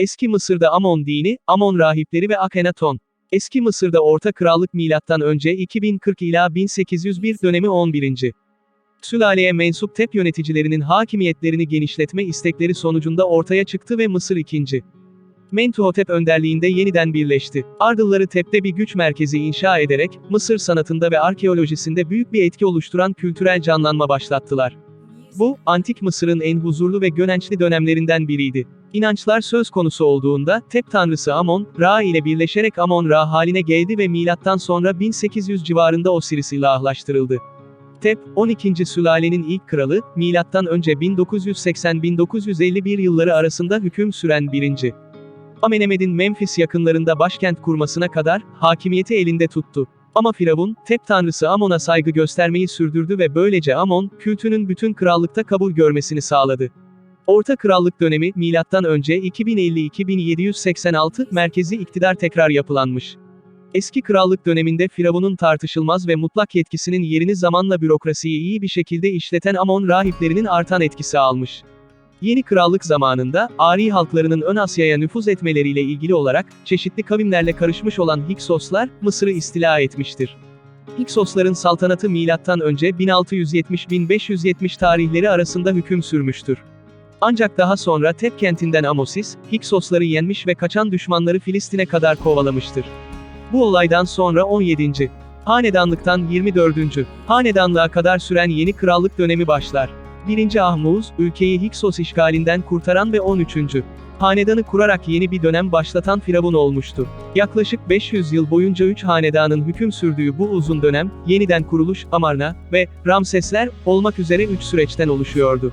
Eski Mısır'da Amon dini, Amon rahipleri ve Akhenaton. Eski Mısır'da Orta Krallık milattan önce 2040 ila 1801 dönemi 11. Sülaleye mensup Tep yöneticilerinin hakimiyetlerini genişletme istekleri sonucunda ortaya çıktı ve Mısır 2. Mentuhotep önderliğinde yeniden birleşti. Ardılları Tep'te bir güç merkezi inşa ederek, Mısır sanatında ve arkeolojisinde büyük bir etki oluşturan kültürel canlanma başlattılar. Bu, Antik Mısır'ın en huzurlu ve gönençli dönemlerinden biriydi. İnançlar söz konusu olduğunda, Tep tanrısı Amon, Ra ile birleşerek Amon-Ra haline geldi ve milattan sonra 1800 civarında Osiris ilahlaştırıldı. Tep, 12. sülalenin ilk kralı, milattan önce 1980-1951 yılları arasında hüküm süren 1. Amenemed'in Memphis yakınlarında başkent kurmasına kadar, hakimiyeti elinde tuttu. Ama Firavun, Tep tanrısı Amon'a saygı göstermeyi sürdürdü ve böylece Amon, kültünün bütün krallıkta kabul görmesini sağladı. Orta Krallık dönemi, milattan önce 2050-2786, merkezi iktidar tekrar yapılanmış. Eski krallık döneminde Firavun'un tartışılmaz ve mutlak yetkisinin yerini zamanla bürokrasiyi iyi bir şekilde işleten Amon rahiplerinin artan etkisi almış. Yeni krallık zamanında, Ari halklarının Ön Asya'ya nüfuz etmeleriyle ilgili olarak, çeşitli kavimlerle karışmış olan Hiksoslar, Mısır'ı istila etmiştir. Hiksosların saltanatı önce 1670-1570 tarihleri arasında hüküm sürmüştür. Ancak daha sonra Tep kentinden Amosis, Hiksosları yenmiş ve kaçan düşmanları Filistin'e kadar kovalamıştır. Bu olaydan sonra 17. Hanedanlıktan 24. Hanedanlığa kadar süren yeni krallık dönemi başlar. 1. Ahmuz, ülkeyi Hiksos işgalinden kurtaran ve 13. Hanedanı kurarak yeni bir dönem başlatan Firavun olmuştu. Yaklaşık 500 yıl boyunca 3 hanedanın hüküm sürdüğü bu uzun dönem, yeniden kuruluş, Amarna ve Ramsesler olmak üzere 3 süreçten oluşuyordu.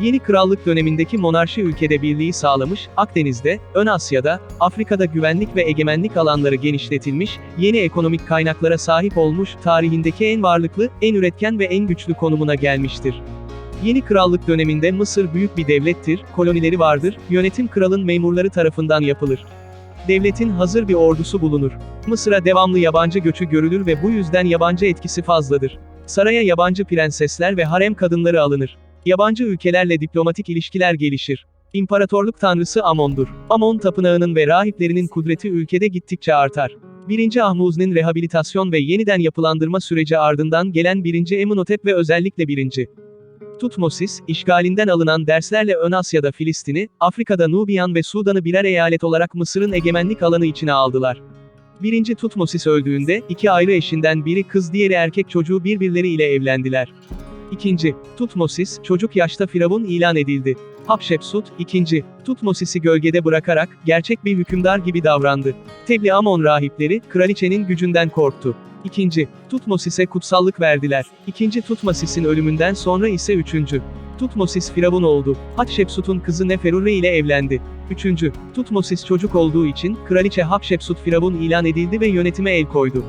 Yeni krallık dönemindeki monarşi ülkede birliği sağlamış, Akdeniz'de, Ön Asya'da, Afrika'da güvenlik ve egemenlik alanları genişletilmiş, yeni ekonomik kaynaklara sahip olmuş, tarihindeki en varlıklı, en üretken ve en güçlü konumuna gelmiştir. Yeni krallık döneminde Mısır büyük bir devlettir, kolonileri vardır, yönetim kralın memurları tarafından yapılır. Devletin hazır bir ordusu bulunur. Mısır'a devamlı yabancı göçü görülür ve bu yüzden yabancı etkisi fazladır. Saraya yabancı prensesler ve harem kadınları alınır. Yabancı ülkelerle diplomatik ilişkiler gelişir. İmparatorluk tanrısı Amon'dur. Amon tapınağının ve rahiplerinin kudreti ülkede gittikçe artar. 1. Ahmuz'un rehabilitasyon ve yeniden yapılandırma süreci ardından gelen 1. Emunotep ve özellikle 1. Tutmosis, işgalinden alınan derslerle Ön Asya'da Filistin'i, Afrika'da Nubiyan ve Sudan'ı birer eyalet olarak Mısır'ın egemenlik alanı içine aldılar. 1. Tutmosis öldüğünde, iki ayrı eşinden biri kız diğeri erkek çocuğu birbirleriyle evlendiler. 2. Tutmosis, çocuk yaşta Firavun ilan edildi. Hatshepsut, 2. Tutmosis'i gölgede bırakarak, gerçek bir hükümdar gibi davrandı. Tebli Amon rahipleri, kraliçenin gücünden korktu. 2. Tutmosis'e kutsallık verdiler. 2. Tutmosis'in ölümünden sonra ise 3. Tutmosis Firavun oldu. Hatshepsut'un kızı Neferure ile evlendi. 3. Tutmosis çocuk olduğu için, kraliçe Hatshepsut Firavun ilan edildi ve yönetime el koydu.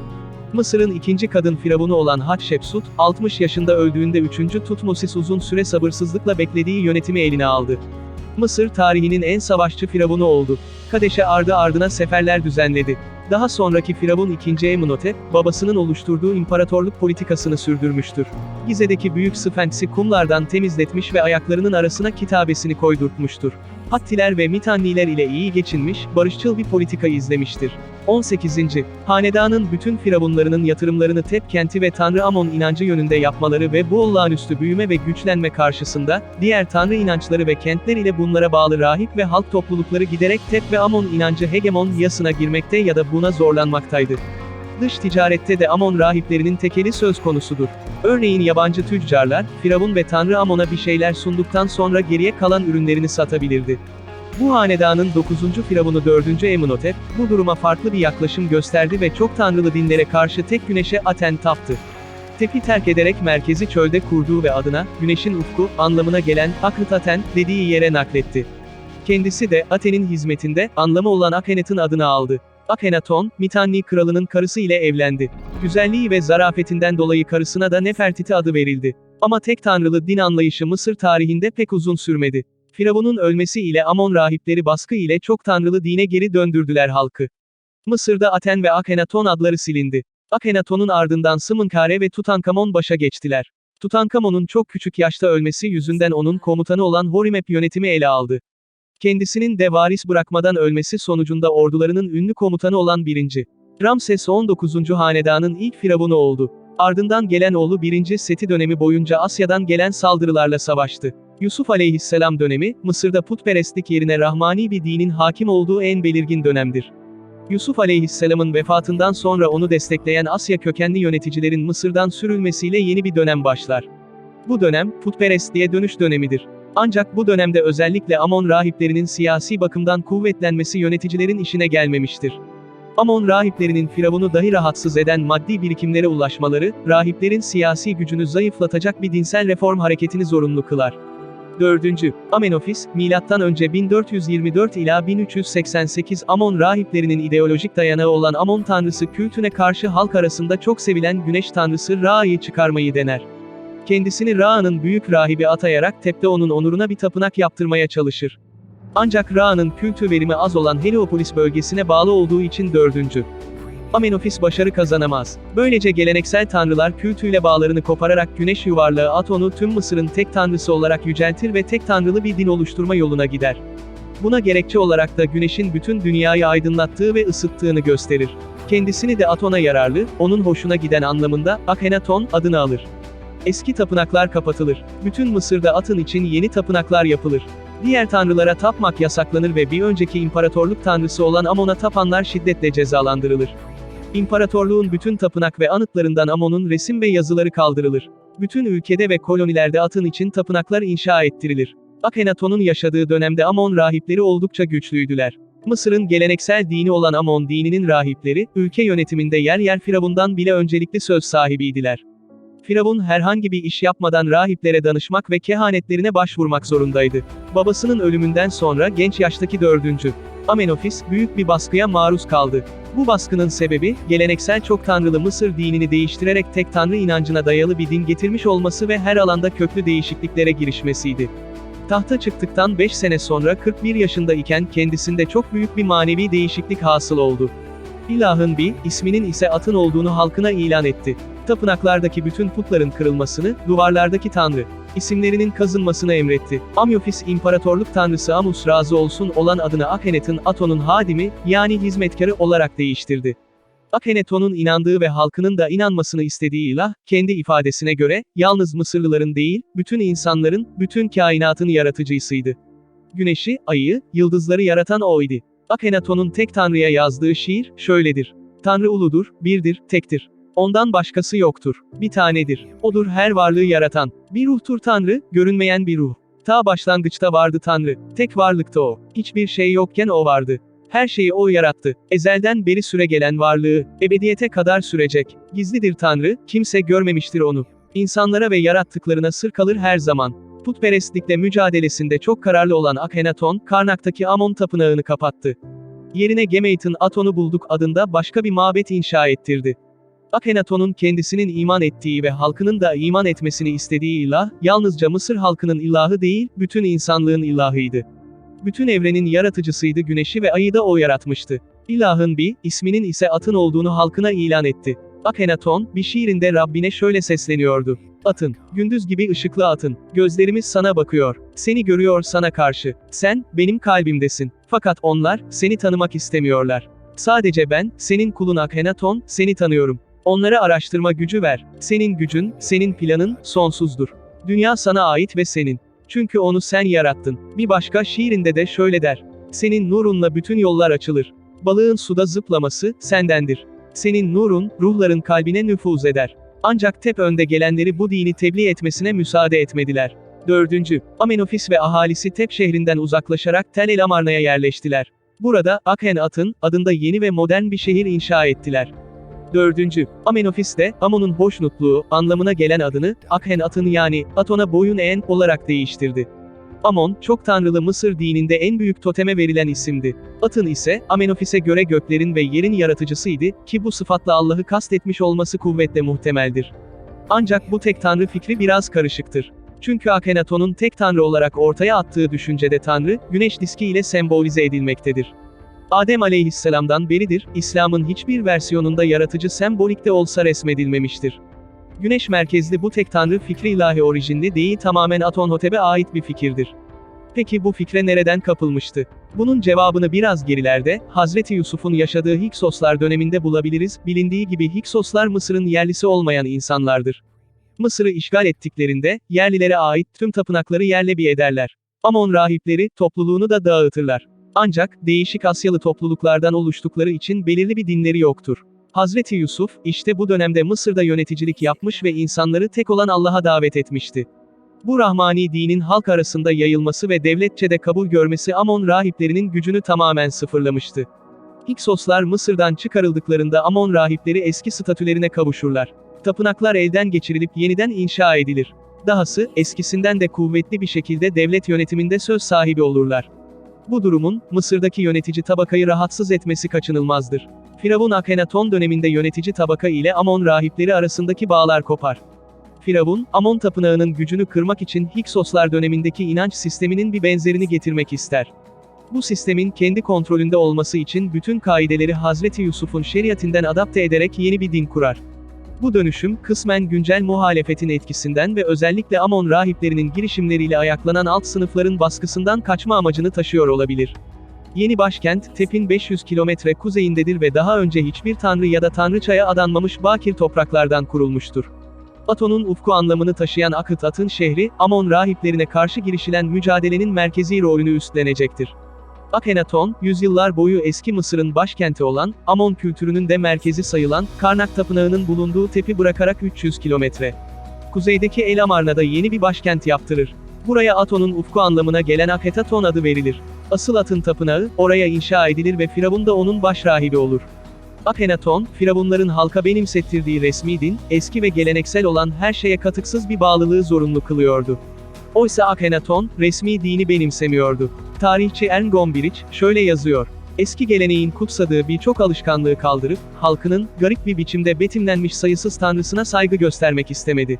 Mısır'ın ikinci kadın firavunu olan Hatshepsut, 60 yaşında öldüğünde 3. Tutmosis uzun süre sabırsızlıkla beklediği yönetimi eline aldı. Mısır tarihinin en savaşçı firavunu oldu. Kadeş'e ardı ardına seferler düzenledi. Daha sonraki Firavun 2. Emunotep, babasının oluşturduğu imparatorluk politikasını sürdürmüştür. Gize'deki büyük Sphinx'i kumlardan temizletmiş ve ayaklarının arasına kitabesini koydurtmuştur. Hattiler ve Mitanniler ile iyi geçinmiş, barışçıl bir politika izlemiştir. 18. Hanedanın bütün firavunlarının yatırımlarını Tep kenti ve Tanrı Amon inancı yönünde yapmaları ve bu olağanüstü büyüme ve güçlenme karşısında, diğer Tanrı inançları ve kentler ile bunlara bağlı rahip ve halk toplulukları giderek Tep ve Amon inancı hegemon yasına girmekte ya da buna zorlanmaktaydı. Dış ticarette de Amon rahiplerinin tekeli söz konusudur. Örneğin yabancı tüccarlar, Firavun ve Tanrı Amon'a bir şeyler sunduktan sonra geriye kalan ürünlerini satabilirdi. Bu hanedanın 9. Firavunu 4. Emunotep, bu duruma farklı bir yaklaşım gösterdi ve çok tanrılı dinlere karşı tek güneşe Aten taptı. Tepi terk ederek merkezi çölde kurduğu ve adına, güneşin ufku, anlamına gelen, Akrit Aten, dediği yere nakletti. Kendisi de, Aten'in hizmetinde, anlamı olan Akhenat'ın adını aldı. Akhenaton, Mitanni kralının karısı ile evlendi. Güzelliği ve zarafetinden dolayı karısına da Nefertiti adı verildi. Ama tek tanrılı din anlayışı Mısır tarihinde pek uzun sürmedi. Firavun'un ölmesi ile Amon rahipleri baskı ile çok tanrılı dine geri döndürdüler halkı. Mısır'da Aten ve Akhenaton adları silindi. Akhenaton'un ardından Sımınkare ve Tutankamon başa geçtiler. Tutankamon'un çok küçük yaşta ölmesi yüzünden onun komutanı olan Horimep yönetimi ele aldı. Kendisinin de varis bırakmadan ölmesi sonucunda ordularının ünlü komutanı olan 1. Ramses 19. hanedanın ilk firavunu oldu. Ardından gelen oğlu 1. Seti dönemi boyunca Asya'dan gelen saldırılarla savaştı. Yusuf aleyhisselam dönemi, Mısır'da putperestlik yerine rahmani bir dinin hakim olduğu en belirgin dönemdir. Yusuf aleyhisselamın vefatından sonra onu destekleyen Asya kökenli yöneticilerin Mısır'dan sürülmesiyle yeni bir dönem başlar. Bu dönem, putperestliğe dönüş dönemidir. Ancak bu dönemde özellikle Amon rahiplerinin siyasi bakımdan kuvvetlenmesi yöneticilerin işine gelmemiştir. Amon rahiplerinin Firavun'u dahi rahatsız eden maddi birikimlere ulaşmaları, rahiplerin siyasi gücünü zayıflatacak bir dinsel reform hareketini zorunlu kılar. 4. Amenofis, M.Ö. 1424 ila 1388 Amon rahiplerinin ideolojik dayanağı olan Amon tanrısı kültüne karşı halk arasında çok sevilen güneş tanrısı Ra'yı çıkarmayı dener. Kendisini Ra'nın büyük rahibi atayarak Tep'te onun onuruna bir tapınak yaptırmaya çalışır. Ancak Ra'nın kültü verimi az olan Heliopolis bölgesine bağlı olduğu için 4. Amenofis başarı kazanamaz. Böylece geleneksel tanrılar kültüyle bağlarını kopararak güneş yuvarlağı Aton'u tüm Mısır'ın tek tanrısı olarak yüceltir ve tek tanrılı bir din oluşturma yoluna gider. Buna gerekçe olarak da güneşin bütün dünyayı aydınlattığı ve ısıttığını gösterir. Kendisini de Aton'a yararlı, onun hoşuna giden anlamında Akhenaton adını alır. Eski tapınaklar kapatılır. Bütün Mısır'da atın için yeni tapınaklar yapılır. Diğer tanrılara tapmak yasaklanır ve bir önceki imparatorluk tanrısı olan Amon'a tapanlar şiddetle cezalandırılır. İmparatorluğun bütün tapınak ve anıtlarından Amon'un resim ve yazıları kaldırılır. Bütün ülkede ve kolonilerde atın için tapınaklar inşa ettirilir. Akhenaton'un yaşadığı dönemde Amon rahipleri oldukça güçlüydüler. Mısır'ın geleneksel dini olan Amon dininin rahipleri, ülke yönetiminde yer yer Firavun'dan bile öncelikli söz sahibiydiler. Firavun herhangi bir iş yapmadan rahiplere danışmak ve kehanetlerine başvurmak zorundaydı. Babasının ölümünden sonra genç yaştaki dördüncü Amenofis, büyük bir baskıya maruz kaldı. Bu baskının sebebi, geleneksel çok tanrılı Mısır dinini değiştirerek tek tanrı inancına dayalı bir din getirmiş olması ve her alanda köklü değişikliklere girişmesiydi. Tahta çıktıktan 5 sene sonra 41 yaşında iken kendisinde çok büyük bir manevi değişiklik hasıl oldu. İlahın bir, isminin ise atın olduğunu halkına ilan etti. Tapınaklardaki bütün putların kırılmasını, duvarlardaki tanrı, isimlerinin kazınmasını emretti. Amyofis imparatorluk tanrısı Amus razı olsun olan adını Akhenet'in Aton'un hadimi, yani hizmetkarı olarak değiştirdi. Akheneton'un inandığı ve halkının da inanmasını istediği ilah, kendi ifadesine göre, yalnız Mısırlıların değil, bütün insanların, bütün kainatın yaratıcısıydı. Güneşi, ayı, yıldızları yaratan oydu. Akhenaton'un tek tanrıya yazdığı şiir, şöyledir. Tanrı uludur, birdir, tektir. Ondan başkası yoktur. Bir tanedir. Odur her varlığı yaratan. Bir ruhtur Tanrı, görünmeyen bir ruh. Ta başlangıçta vardı Tanrı. Tek varlıkta o. Hiçbir şey yokken o vardı. Her şeyi o yarattı. Ezelden beri süre gelen varlığı, ebediyete kadar sürecek. Gizlidir Tanrı, kimse görmemiştir onu. İnsanlara ve yarattıklarına sır kalır her zaman. Putperestlikle mücadelesinde çok kararlı olan Akhenaton, Karnak'taki Amon tapınağını kapattı. Yerine Gemeit'in Aton'u bulduk adında başka bir mabet inşa ettirdi. Akhenaton'un kendisinin iman ettiği ve halkının da iman etmesini istediği ilah, yalnızca Mısır halkının ilahı değil, bütün insanlığın ilahıydı. Bütün evrenin yaratıcısıydı güneşi ve ayı da o yaratmıştı. İlahın bir, isminin ise atın olduğunu halkına ilan etti. Akhenaton, bir şiirinde Rabbine şöyle sesleniyordu. Atın, gündüz gibi ışıklı atın, gözlerimiz sana bakıyor, seni görüyor sana karşı, sen, benim kalbimdesin. Fakat onlar, seni tanımak istemiyorlar. Sadece ben, senin kulun Akhenaton, seni tanıyorum. Onlara araştırma gücü ver. Senin gücün, senin planın, sonsuzdur. Dünya sana ait ve senin. Çünkü onu sen yarattın. Bir başka şiirinde de şöyle der. Senin nurunla bütün yollar açılır. Balığın suda zıplaması, sendendir. Senin nurun, ruhların kalbine nüfuz eder. Ancak Tep önde gelenleri bu dini tebliğ etmesine müsaade etmediler. 4. Amenofis ve ahalisi Tep şehrinden uzaklaşarak Tel El Amarna'ya yerleştiler. Burada, Akhen Atın, adında yeni ve modern bir şehir inşa ettiler. 4. Amenofis de, Amon'un hoşnutluğu, anlamına gelen adını, Akhenat'ın yani, Aton'a boyun eğen, olarak değiştirdi. Amon, çok tanrılı Mısır dininde en büyük toteme verilen isimdi. Atın ise, Amenofis'e göre göklerin ve yerin yaratıcısıydı, ki bu sıfatla Allah'ı kastetmiş olması kuvvetle muhtemeldir. Ancak bu tek tanrı fikri biraz karışıktır. Çünkü Akhenaton'un tek tanrı olarak ortaya attığı düşüncede tanrı, güneş diski ile sembolize edilmektedir. Adem aleyhisselamdan beridir, İslam'ın hiçbir versiyonunda yaratıcı sembolikte olsa resmedilmemiştir. Güneş merkezli bu tek tanrı fikri ilahi orijinli değil tamamen Atonhotep'e ait bir fikirdir. Peki bu fikre nereden kapılmıştı? Bunun cevabını biraz gerilerde, Hazreti Yusuf'un yaşadığı Hiksoslar döneminde bulabiliriz, bilindiği gibi Hiksoslar Mısır'ın yerlisi olmayan insanlardır. Mısır'ı işgal ettiklerinde, yerlilere ait tüm tapınakları yerle bir ederler. Amon rahipleri, topluluğunu da dağıtırlar. Ancak, değişik Asyalı topluluklardan oluştukları için belirli bir dinleri yoktur. Hazreti Yusuf, işte bu dönemde Mısır'da yöneticilik yapmış ve insanları tek olan Allah'a davet etmişti. Bu Rahmani dinin halk arasında yayılması ve devletçe de kabul görmesi Amon rahiplerinin gücünü tamamen sıfırlamıştı. Hiksoslar Mısır'dan çıkarıldıklarında Amon rahipleri eski statülerine kavuşurlar. Tapınaklar elden geçirilip yeniden inşa edilir. Dahası, eskisinden de kuvvetli bir şekilde devlet yönetiminde söz sahibi olurlar. Bu durumun, Mısır'daki yönetici tabakayı rahatsız etmesi kaçınılmazdır. Firavun Akhenaton döneminde yönetici tabaka ile Amon rahipleri arasındaki bağlar kopar. Firavun, Amon tapınağının gücünü kırmak için Hiksoslar dönemindeki inanç sisteminin bir benzerini getirmek ister. Bu sistemin kendi kontrolünde olması için bütün kaideleri Hazreti Yusuf'un şeriatinden adapte ederek yeni bir din kurar. Bu dönüşüm, kısmen güncel muhalefetin etkisinden ve özellikle Amon rahiplerinin girişimleriyle ayaklanan alt sınıfların baskısından kaçma amacını taşıyor olabilir. Yeni başkent, Tep'in 500 kilometre kuzeyindedir ve daha önce hiçbir tanrı ya da tanrıçaya adanmamış bakir topraklardan kurulmuştur. Aton'un ufku anlamını taşıyan Akıt At'ın şehri, Amon rahiplerine karşı girişilen mücadelenin merkezi rolünü üstlenecektir. Akhenaton, yüzyıllar boyu eski Mısır'ın başkenti olan, Amon kültürünün de merkezi sayılan, Karnak Tapınağı'nın bulunduğu tepi bırakarak 300 kilometre. Kuzeydeki El Amarna'da yeni bir başkent yaptırır. Buraya Aton'un ufku anlamına gelen Akhetaton adı verilir. Asıl atın tapınağı, oraya inşa edilir ve Firavun da onun baş rahibi olur. Akhenaton, Firavunların halka benimsettirdiği resmi din, eski ve geleneksel olan her şeye katıksız bir bağlılığı zorunlu kılıyordu. Oysa Akhenaton, resmi dini benimsemiyordu. Tarihçi Ern Gombrich, şöyle yazıyor. Eski geleneğin kutsadığı birçok alışkanlığı kaldırıp, halkının, garip bir biçimde betimlenmiş sayısız tanrısına saygı göstermek istemedi.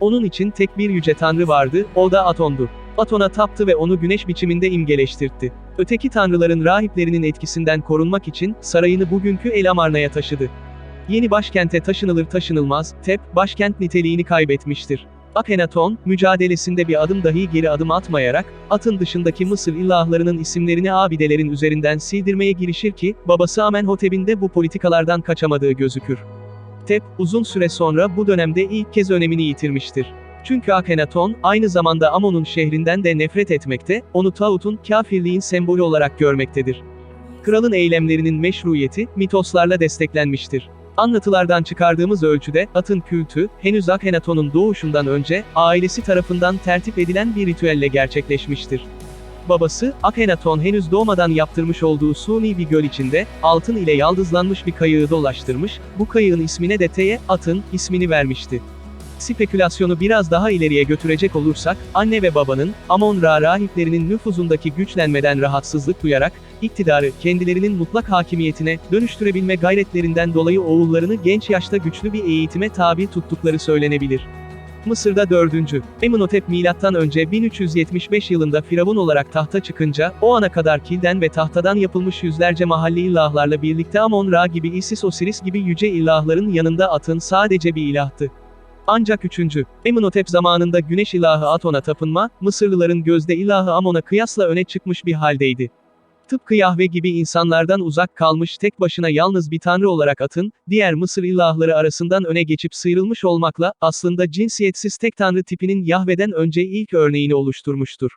Onun için tek bir yüce tanrı vardı, o da Aton'du. Aton'a taptı ve onu güneş biçiminde imgeleştirtti. Öteki tanrıların rahiplerinin etkisinden korunmak için, sarayını bugünkü El Amarna'ya taşıdı. Yeni başkente taşınılır taşınılmaz, Tep, başkent niteliğini kaybetmiştir. Akhenaton, mücadelesinde bir adım dahi geri adım atmayarak, atın dışındaki Mısır ilahlarının isimlerini abidelerin üzerinden sildirmeye girişir ki, babası Amenhotep'in de bu politikalardan kaçamadığı gözükür. Tep, uzun süre sonra bu dönemde ilk kez önemini yitirmiştir. Çünkü Akhenaton, aynı zamanda Amon'un şehrinden de nefret etmekte, onu tağutun, kafirliğin sembolü olarak görmektedir. Kralın eylemlerinin meşruiyeti, mitoslarla desteklenmiştir. Anlatılardan çıkardığımız ölçüde, atın kültü, henüz Akhenaton'un doğuşundan önce, ailesi tarafından tertip edilen bir ritüelle gerçekleşmiştir. Babası, Akhenaton henüz doğmadan yaptırmış olduğu suni bir göl içinde, altın ile yaldızlanmış bir kayığı dolaştırmış, bu kayığın ismine de Teye, atın, ismini vermişti. Spekülasyonu biraz daha ileriye götürecek olursak, anne ve babanın, Amon-Ra rahiplerinin nüfuzundaki güçlenmeden rahatsızlık duyarak, iktidarı, kendilerinin mutlak hakimiyetine, dönüştürebilme gayretlerinden dolayı oğullarını genç yaşta güçlü bir eğitime tabi tuttukları söylenebilir. Mısır'da 4. Emunotep milattan önce 1375 yılında firavun olarak tahta çıkınca, o ana kadar kilden ve tahtadan yapılmış yüzlerce mahalli ilahlarla birlikte Amon-Ra gibi Isis Osiris gibi yüce ilahların yanında atın sadece bir ilahtı. Ancak 3. Emunotep zamanında güneş ilahı Aton'a tapınma, Mısırlıların gözde ilahı Amon'a kıyasla öne çıkmış bir haldeydi. Tıpkı Yahve gibi insanlardan uzak kalmış tek başına yalnız bir tanrı olarak atın, diğer Mısır ilahları arasından öne geçip sıyrılmış olmakla, aslında cinsiyetsiz tek tanrı tipinin Yahve'den önce ilk örneğini oluşturmuştur.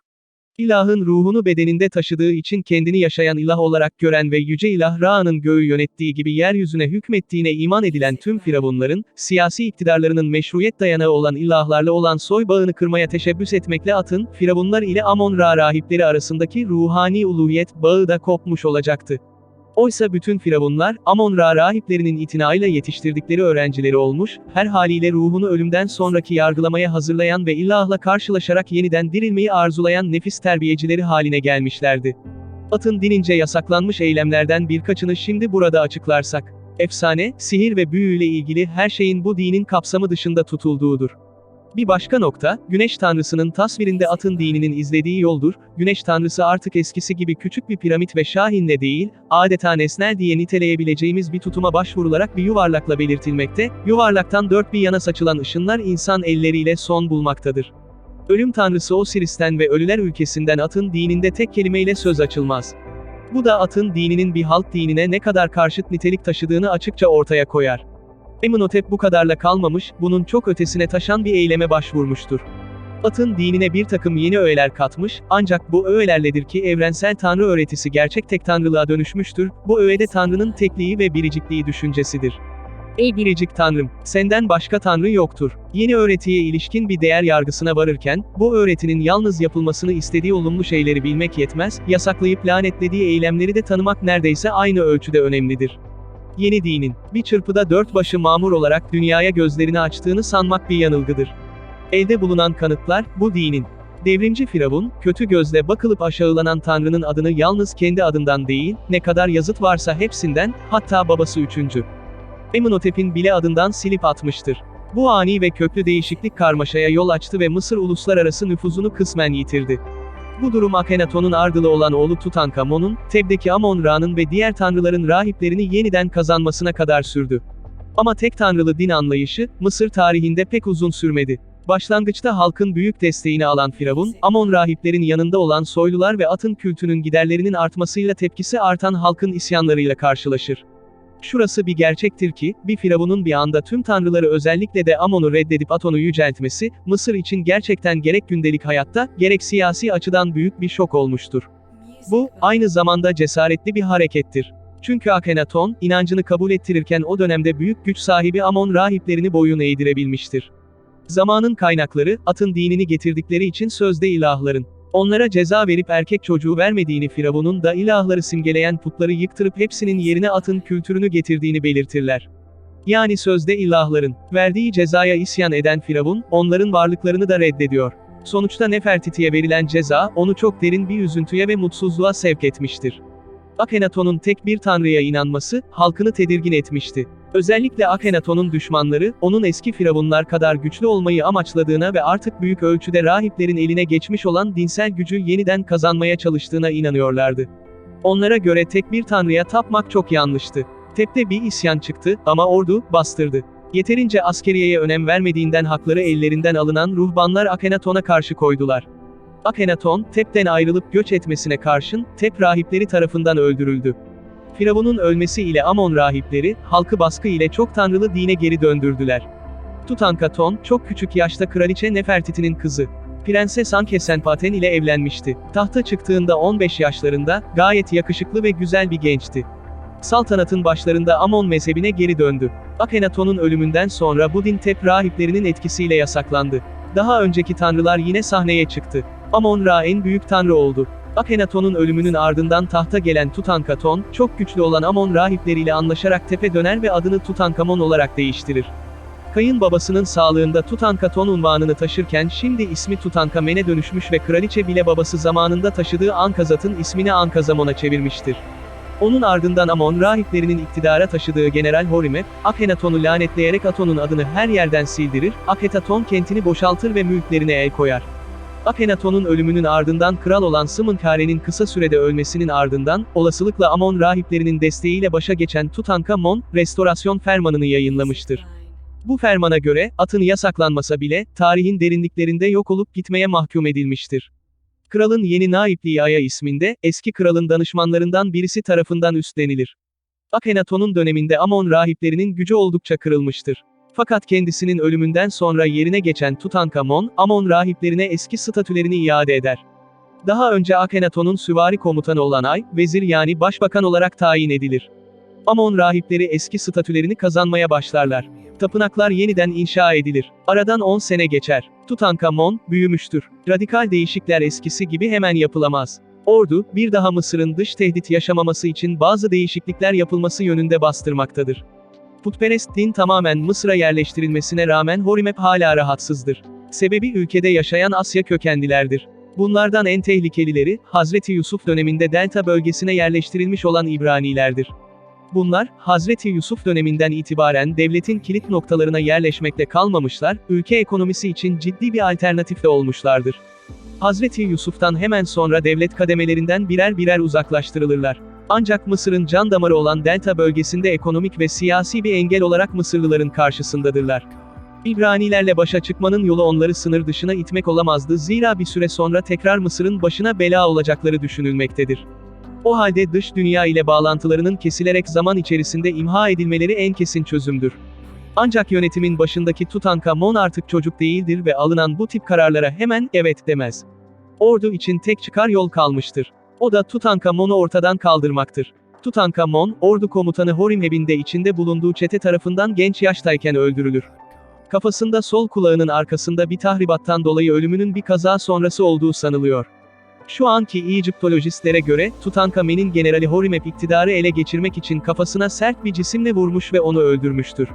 İlahın ruhunu bedeninde taşıdığı için kendini yaşayan ilah olarak gören ve yüce ilah Ra'nın göğü yönettiği gibi yeryüzüne hükmettiğine iman edilen tüm firavunların, siyasi iktidarlarının meşruiyet dayanağı olan ilahlarla olan soy bağını kırmaya teşebbüs etmekle atın, firavunlar ile Amon-Ra rahipleri arasındaki ruhani uluhiyet bağı da kopmuş olacaktı. Oysa bütün firavunlar, Amon-Ra rahiplerinin itinayla yetiştirdikleri öğrencileri olmuş, her haliyle ruhunu ölümden sonraki yargılamaya hazırlayan ve ilahla karşılaşarak yeniden dirilmeyi arzulayan nefis terbiyecileri haline gelmişlerdi. Atın dinince yasaklanmış eylemlerden birkaçını şimdi burada açıklarsak. Efsane, sihir ve büyü ile ilgili her şeyin bu dinin kapsamı dışında tutulduğudur. Bir başka nokta, Güneş Tanrısı'nın tasvirinde atın dininin izlediği yoldur, Güneş Tanrısı artık eskisi gibi küçük bir piramit ve şahinle değil, adeta nesnel diye niteleyebileceğimiz bir tutuma başvurularak bir yuvarlakla belirtilmekte, yuvarlaktan dört bir yana saçılan ışınlar insan elleriyle son bulmaktadır. Ölüm tanrısı Osiris'ten ve ölüler ülkesinden atın dininde tek kelimeyle söz açılmaz. Bu da atın dininin bir halk dinine ne kadar karşıt nitelik taşıdığını açıkça ortaya koyar. Eminotep bu kadarla kalmamış, bunun çok ötesine taşan bir eyleme başvurmuştur. Atın dinine bir takım yeni öğeler katmış, ancak bu öğelerledir ki evrensel tanrı öğretisi gerçek tek tanrılığa dönüşmüştür, bu öğede tanrının tekliği ve biricikliği düşüncesidir. Ey biricik tanrım, senden başka tanrı yoktur. Yeni öğretiye ilişkin bir değer yargısına varırken, bu öğretinin yalnız yapılmasını istediği olumlu şeyleri bilmek yetmez, yasaklayıp lanetlediği eylemleri de tanımak neredeyse aynı ölçüde önemlidir. Yeni dinin, bir çırpıda dört başı mamur olarak dünyaya gözlerini açtığını sanmak bir yanılgıdır. Elde bulunan kanıtlar, bu dinin. Devrimci Firavun, kötü gözle bakılıp aşağılanan Tanrı'nın adını yalnız kendi adından değil, ne kadar yazıt varsa hepsinden, hatta babası üçüncü. Eminotep'in bile adından silip atmıştır. Bu ani ve köklü değişiklik karmaşaya yol açtı ve Mısır uluslararası nüfuzunu kısmen yitirdi. Bu durum Akhenaton'un ardılı olan oğlu Tutankamon'un, Teb'deki Amon-Ra'nın ve diğer tanrıların rahiplerini yeniden kazanmasına kadar sürdü. Ama tek tanrılı din anlayışı, Mısır tarihinde pek uzun sürmedi. Başlangıçta halkın büyük desteğini alan Firavun, Amon rahiplerin yanında olan soylular ve atın kültünün giderlerinin artmasıyla tepkisi artan halkın isyanlarıyla karşılaşır. Şurası bir gerçektir ki, bir firavunun bir anda tüm tanrıları özellikle de Amon'u reddedip Aton'u yüceltmesi, Mısır için gerçekten gerek gündelik hayatta, gerek siyasi açıdan büyük bir şok olmuştur. Bu, aynı zamanda cesaretli bir harekettir. Çünkü Akhenaton, inancını kabul ettirirken o dönemde büyük güç sahibi Amon rahiplerini boyun eğdirebilmiştir. Zamanın kaynakları, atın dinini getirdikleri için sözde ilahların, onlara ceza verip erkek çocuğu vermediğini Firavun'un da ilahları simgeleyen putları yıktırıp hepsinin yerine atın kültürünü getirdiğini belirtirler. Yani sözde ilahların, verdiği cezaya isyan eden Firavun, onların varlıklarını da reddediyor. Sonuçta Nefertiti'ye verilen ceza, onu çok derin bir üzüntüye ve mutsuzluğa sevk etmiştir. Akhenaton'un tek bir tanrıya inanması, halkını tedirgin etmişti. Özellikle Akhenaton'un düşmanları, onun eski firavunlar kadar güçlü olmayı amaçladığına ve artık büyük ölçüde rahiplerin eline geçmiş olan dinsel gücü yeniden kazanmaya çalıştığına inanıyorlardı. Onlara göre tek bir tanrıya tapmak çok yanlıştı. Tep'te bir isyan çıktı, ama ordu, bastırdı. Yeterince askeriyeye önem vermediğinden hakları ellerinden alınan ruhbanlar Akhenaton'a karşı koydular. Akhenaton, Tep'ten ayrılıp göç etmesine karşın, Tep rahipleri tarafından öldürüldü. Firavun'un ölmesi ile Amon rahipleri, halkı baskı ile çok tanrılı dine geri döndürdüler. Tutankaton, çok küçük yaşta kraliçe Nefertiti'nin kızı. Prenses Ankesenpaten ile evlenmişti. Tahta çıktığında 15 yaşlarında, gayet yakışıklı ve güzel bir gençti. Saltanatın başlarında Amon mezhebine geri döndü. Akhenaton'un ölümünden sonra bu din Tep rahiplerinin etkisiyle yasaklandı. Daha önceki tanrılar yine sahneye çıktı. Amon-Ra en büyük tanrı oldu. Akhenaton'un ölümünün ardından tahta gelen Tutankaton, çok güçlü olan Amon rahipleriyle anlaşarak tepe döner ve adını Tutankamon olarak değiştirir. Kayın babasının sağlığında Tutankaton unvanını taşırken şimdi ismi Tutankamen'e dönüşmüş ve kraliçe bile babası zamanında taşıdığı Ankazat'ın ismini Ankazamon'a çevirmiştir. Onun ardından Amon rahiplerinin iktidara taşıdığı General Horimep, Akhenaton'u lanetleyerek Aton'un adını her yerden sildirir, Akhetaton kentini boşaltır ve mülklerine el koyar. Akhenaton'un ölümünün ardından kral olan Sımınkare'nin kısa sürede ölmesinin ardından, olasılıkla Amon rahiplerinin desteğiyle başa geçen Tutankamon, restorasyon fermanını yayınlamıştır. Bu fermana göre, atın yasaklanmasa bile, tarihin derinliklerinde yok olup gitmeye mahkum edilmiştir. Kralın yeni naipliği Aya isminde, eski kralın danışmanlarından birisi tarafından üstlenilir. Akhenaton'un döneminde Amon rahiplerinin gücü oldukça kırılmıştır. Fakat kendisinin ölümünden sonra yerine geçen Tutankamon, Amon rahiplerine eski statülerini iade eder. Daha önce Akhenaton'un süvari komutanı olan Ay, vezir yani başbakan olarak tayin edilir. Amon rahipleri eski statülerini kazanmaya başlarlar. Tapınaklar yeniden inşa edilir. Aradan 10 sene geçer. Tutankamon, büyümüştür. Radikal değişikler eskisi gibi hemen yapılamaz. Ordu, bir daha Mısır'ın dış tehdit yaşamaması için bazı değişiklikler yapılması yönünde bastırmaktadır. Putperest din tamamen Mısır'a yerleştirilmesine rağmen Horimep hala rahatsızdır. Sebebi ülkede yaşayan Asya kökenlilerdir. Bunlardan en tehlikelileri, Hazreti Yusuf döneminde Delta bölgesine yerleştirilmiş olan İbranilerdir. Bunlar, Hazreti Yusuf döneminden itibaren devletin kilit noktalarına yerleşmekte kalmamışlar, ülke ekonomisi için ciddi bir alternatif de olmuşlardır. Hazreti Yusuf'tan hemen sonra devlet kademelerinden birer birer uzaklaştırılırlar. Ancak Mısır'ın can damarı olan Delta bölgesinde ekonomik ve siyasi bir engel olarak Mısırlıların karşısındadırlar. İbranilerle başa çıkmanın yolu onları sınır dışına itmek olamazdı zira bir süre sonra tekrar Mısır'ın başına bela olacakları düşünülmektedir. O halde dış dünya ile bağlantılarının kesilerek zaman içerisinde imha edilmeleri en kesin çözümdür. Ancak yönetimin başındaki Tutankamon artık çocuk değildir ve alınan bu tip kararlara hemen evet demez. Ordu için tek çıkar yol kalmıştır. O da Tutankamon'u ortadan kaldırmaktır. Tutankamon, ordu komutanı Horimheb'in de içinde bulunduğu çete tarafından genç yaştayken öldürülür. Kafasında sol kulağının arkasında bir tahribattan dolayı ölümünün bir kaza sonrası olduğu sanılıyor. Şu anki Egyptolojistlere göre, Tutankhamen'in generali Horimheb iktidarı ele geçirmek için kafasına sert bir cisimle vurmuş ve onu öldürmüştür.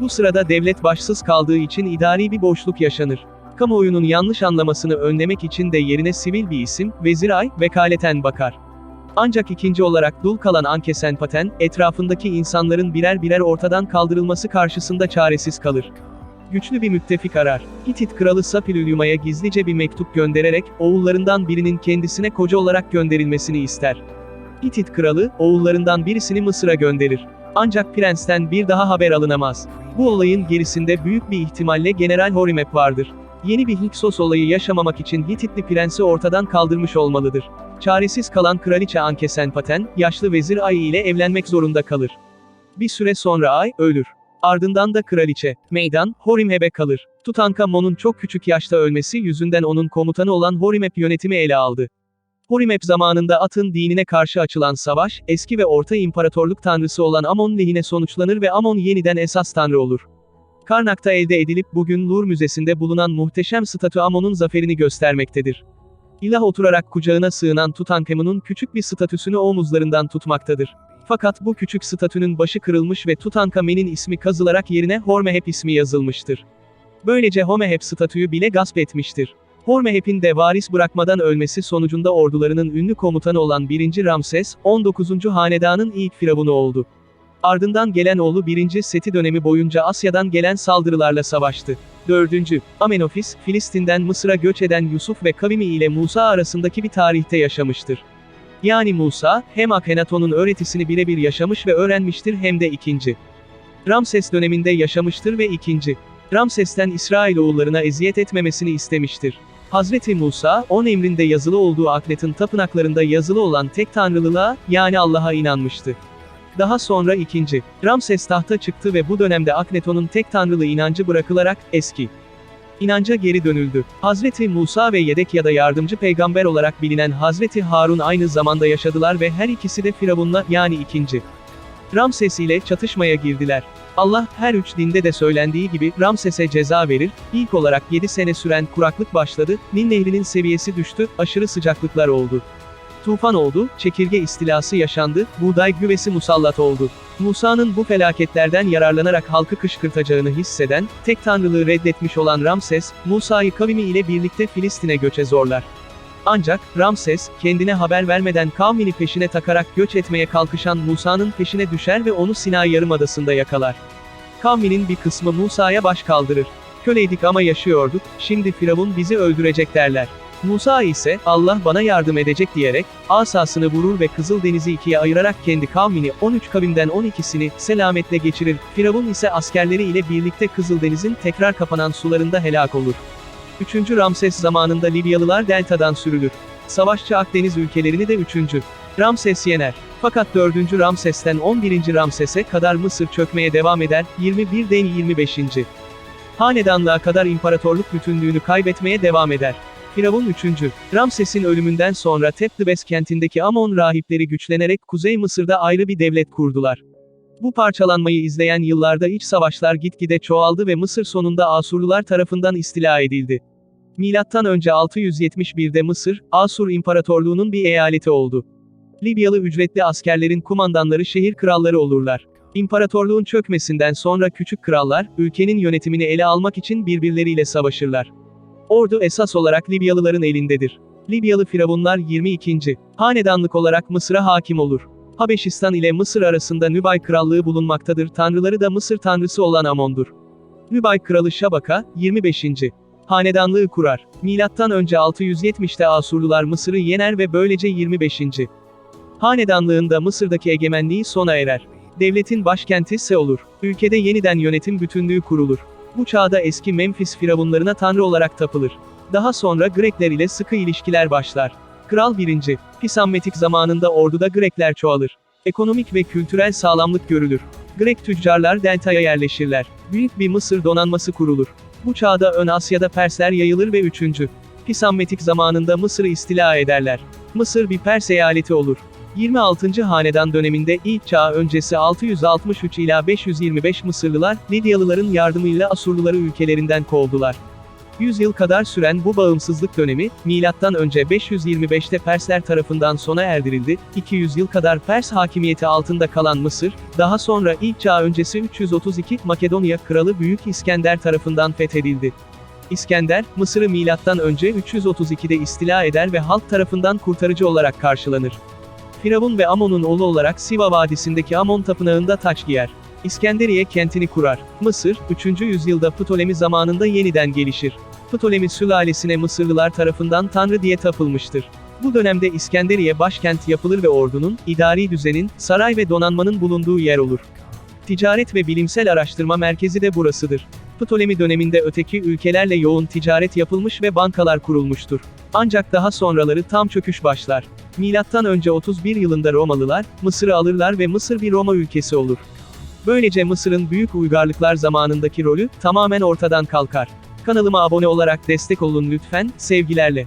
Bu sırada devlet başsız kaldığı için idari bir boşluk yaşanır. Kamuoyunun yanlış anlamasını önlemek için de yerine sivil bir isim, Veziray, vekaleten bakar. Ancak ikinci olarak dul kalan Ankesenpaten, etrafındaki insanların birer birer ortadan kaldırılması karşısında çaresiz kalır. Güçlü bir müttefik arar. Hitit kralı Sapilülyuma'ya gizlice bir mektup göndererek, oğullarından birinin kendisine koca olarak gönderilmesini ister. Hitit kralı, oğullarından birisini Mısır'a gönderir. Ancak prensten bir daha haber alınamaz. Bu olayın gerisinde büyük bir ihtimalle General Horimep vardır. Yeni bir Hyksos olayı yaşamamak için Hititli prensi ortadan kaldırmış olmalıdır. Çaresiz kalan kraliçe Ankesenpaten, yaşlı vezir Ay ile evlenmek zorunda kalır. Bir süre sonra Ay, ölür. Ardından da kraliçe, meydan, Horimheb'e kalır. Tutankamon'un çok küçük yaşta ölmesi yüzünden onun komutanı olan Horimheb yönetimi ele aldı. Horimheb zamanında Atın dinine karşı açılan savaş, eski ve orta imparatorluk tanrısı olan Amon lehine sonuçlanır ve Amon yeniden esas tanrı olur. Karnak'ta elde edilip bugün Louvre Müzesi'nde bulunan muhteşem statü Amon'un zaferini göstermektedir. İlah oturarak kucağına sığınan Tutankamon'un küçük bir statüsünü omuzlarından tutmaktadır. Fakat bu küçük statünün başı kırılmış ve Tutankhamen'in ismi kazılarak yerine Hormeheb ismi yazılmıştır. Böylece Hormeheb statüyü bile gasp etmiştir. Hormeheb'in de varis bırakmadan ölmesi sonucunda ordularının ünlü komutanı olan 1. Ramses, 19. hanedanın ilk firavunu oldu. Ardından gelen oğlu 1. Seti dönemi boyunca Asya'dan gelen saldırılarla savaştı. 4. Amenofis, Filistin'den Mısır'a göç eden Yusuf ve kavimi ile Musa arasındaki bir tarihte yaşamıştır. Yani Musa, hem Akhenaton'un öğretisini birebir yaşamış ve öğrenmiştir hem de ikinci. Ramses döneminde yaşamıştır ve ikinci. Ramses'ten İsrailoğullarına eziyet etmemesini istemiştir. Hazreti Musa, on emrinde yazılı olduğu Aklet'in tapınaklarında yazılı olan tek tanrılılığa, yani Allah'a inanmıştı. Daha sonra ikinci. Ramses tahta çıktı ve bu dönemde Akhenaton'un tek tanrılı inancı bırakılarak, eski inanca geri dönüldü. Hazreti Musa ve yedek ya da yardımcı peygamber olarak bilinen Hazreti Harun aynı zamanda yaşadılar ve her ikisi de Firavun'la, yani ikinci. Ramses ile çatışmaya girdiler. Allah, her üç dinde de söylendiği gibi, Ramses'e ceza verir, ilk olarak 7 sene süren kuraklık başladı, Nil nehrinin seviyesi düştü, aşırı sıcaklıklar oldu. Tufan oldu, çekirge istilası yaşandı, buğday güvesi musallat oldu. Musa'nın bu felaketlerden yararlanarak halkı kışkırtacağını hisseden, tek tanrılığı reddetmiş olan Ramses, Musa'yı kavimi ile birlikte Filistin'e göçe zorlar. Ancak, Ramses, kendine haber vermeden kavmini peşine takarak göç etmeye kalkışan Musa'nın peşine düşer ve onu Sina Yarımadası'nda yakalar. Kavminin bir kısmı Musa'ya baş kaldırır. Köleydik ama yaşıyorduk, şimdi Firavun bizi öldürecek derler. Musa ise, Allah bana yardım edecek diyerek, asasını vurur ve Kızıldeniz'i ikiye ayırarak kendi kavmini, 13 kavimden 12'sini, selametle geçirir. Firavun ise askerleri ile birlikte Kızıldeniz'in tekrar kapanan sularında helak olur. 3. Ramses zamanında Libyalılar deltadan sürülür. Savaşçı Akdeniz ülkelerini de 3. Ramses yener. Fakat 4. Ramses'ten 11. Ramses'e kadar Mısır çökmeye devam eder, 21'den 25. Hanedanlığa kadar imparatorluk bütünlüğünü kaybetmeye devam eder. Firavun 3. Ramses'in ölümünden sonra Teptibes kentindeki Amon rahipleri güçlenerek Kuzey Mısır'da ayrı bir devlet kurdular. Bu parçalanmayı izleyen yıllarda iç savaşlar gitgide çoğaldı ve Mısır sonunda Asurlular tarafından istila edildi. Milattan önce 671'de Mısır, Asur İmparatorluğu'nun bir eyaleti oldu. Libyalı ücretli askerlerin kumandanları şehir kralları olurlar. İmparatorluğun çökmesinden sonra küçük krallar, ülkenin yönetimini ele almak için birbirleriyle savaşırlar. Ordu esas olarak Libyalıların elindedir. Libyalı firavunlar 22. hanedanlık olarak Mısır'a hakim olur. Habeşistan ile Mısır arasında Nübay krallığı bulunmaktadır. Tanrıları da Mısır tanrısı olan Amon'dur. Nübay kralı Şabaka 25. hanedanlığı kurar. Milattan önce 670'te Asurlular Mısır'ı yener ve böylece 25. hanedanlığında Mısır'daki egemenliği sona erer. Devletin başkenti Se olur. Ülkede yeniden yönetim bütünlüğü kurulur. Bu çağda eski Memphis firavunlarına tanrı olarak tapılır. Daha sonra Grekler ile sıkı ilişkiler başlar. Kral 1. Pisammetik zamanında orduda Grekler çoğalır. Ekonomik ve kültürel sağlamlık görülür. Grek tüccarlar deltaya yerleşirler. Büyük bir Mısır donanması kurulur. Bu çağda Ön Asya'da Persler yayılır ve 3. Pisammetik zamanında Mısır'ı istila ederler. Mısır bir Pers eyaleti olur. 26. Hanedan döneminde ilk çağ öncesi 663 ila 525 Mısırlılar, Lidyalıların yardımıyla Asurluları ülkelerinden kovdular. 100 yıl kadar süren bu bağımsızlık dönemi, milattan önce 525'te Persler tarafından sona erdirildi. 200 yıl kadar Pers hakimiyeti altında kalan Mısır, daha sonra ilk çağ öncesi 332 Makedonya kralı Büyük İskender tarafından fethedildi. İskender, Mısır'ı milattan önce 332'de istila eder ve halk tarafından kurtarıcı olarak karşılanır. Firavun ve Amon'un oğlu olarak Siva Vadisi'ndeki Amon tapınağında taç giyer. İskenderiye kentini kurar. Mısır, 3. yüzyılda Ptolemy zamanında yeniden gelişir. Ptolemy sülalesine Mısırlılar tarafından tanrı diye tapılmıştır. Bu dönemde İskenderiye başkent yapılır ve ordunun, idari düzenin, saray ve donanmanın bulunduğu yer olur. Ticaret ve bilimsel araştırma merkezi de burasıdır. Ptolemy döneminde öteki ülkelerle yoğun ticaret yapılmış ve bankalar kurulmuştur. Ancak daha sonraları tam çöküş başlar. Milattan önce 31 yılında Romalılar, Mısır'ı alırlar ve Mısır bir Roma ülkesi olur. Böylece Mısır'ın büyük uygarlıklar zamanındaki rolü, tamamen ortadan kalkar. Kanalıma abone olarak destek olun lütfen, sevgilerle.